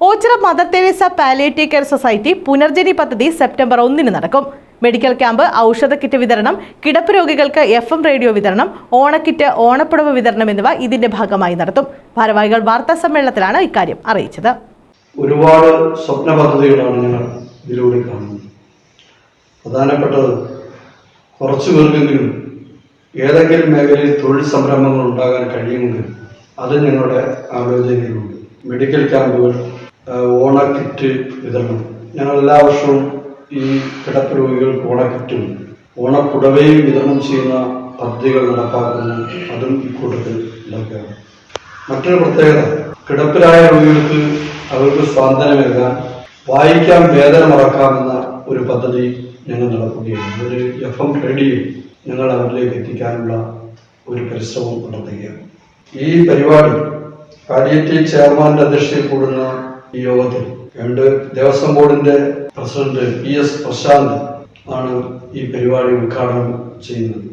Ochira Mother Teresa palliative care society Punarjani പദ്ധതി September ഒന്നിന് നടക്കും. മെഡിക്കൽ ക്യാമ്പ് ഔഷധ കിറ്റ് വിതരണം കിടപ്പ് രോഗികൾക്ക് എഫ് എം റേഡിയോ വിതരണം ഓണക്കിറ്റ് ഓണപ്പുടവ വിതരണം എന്നിവ ഇതിന്റെ ഭാഗമായി നടത്തും. ഭാരവാഹികൾ വാർത്താ സമ്മേളനത്തിലാണ് ഇക്കാര്യം അറിയിച്ചത്. ഒരുപാട് സ്വപ്ന പദ്ധതികളാണ് ഞങ്ങൾ ഇതിലൂടെ കാണുന്നത്. പ്രധാനപ്പെട്ടത് കുറച്ചു പേർക്കെങ്കിലും ഏതെങ്കിലും മേഖലയിൽ തൊഴിൽ സംരംഭങ്ങൾ ഉണ്ടാകാൻ കഴിയുമെങ്കിൽ അത് ഞങ്ങളുടെ ആലോചനയിലുണ്ട്. മെഡിക്കൽ ക്യാമ്പുകൾ ഓണക്കിറ്റ് വിതരണം. ഞങ്ങൾ എല്ലാ വർഷവും ഈ കിടപ്പ് രോഗികൾക്ക് ഓണക്കിറ്റും ഓണപ്പുടവയും വിതരണം ചെയ്യുന്ന പദ്ധതികൾ നടപ്പാക്കുന്നു അതും ഇക്കൂട്ടത്തിൽ ഉണ്ടാക്കുകയാണ്. മറ്റൊരു പ്രത്യേകത കിടപ്പിലായ രോഗികൾക്ക് അവർക്ക് സ്വാതന്ത്ര്യമേകാൻ വായിക്കാൻ വേദന മറക്കാമെന്ന ഒരു പദ്ധതി ഞങ്ങൾ നടക്കുകയാണ് ഒരു എഫ് എം റേഡിയോ ഞങ്ങൾ അവരിലേക്ക് എത്തിക്കാനുള്ള ഒരു പരിശ്രമം നടത്തുകയാണ്. ഈ പരിപാടി പാലിയേറ്റീവ് ചെയർമാന്റെ അധ്യക്ഷതയിൽ കൂടുന്ന ഈ യോഗത്തിൽ രണ്ട് ദേവസ്വം ബോർഡിന്റെ പ്രസിഡന്റ് പി എസ് പ്രശാന്ത് ആണ് ഈ പരിപാടി ഉദ്ഘാടനം ചെയ്യുന്നത്.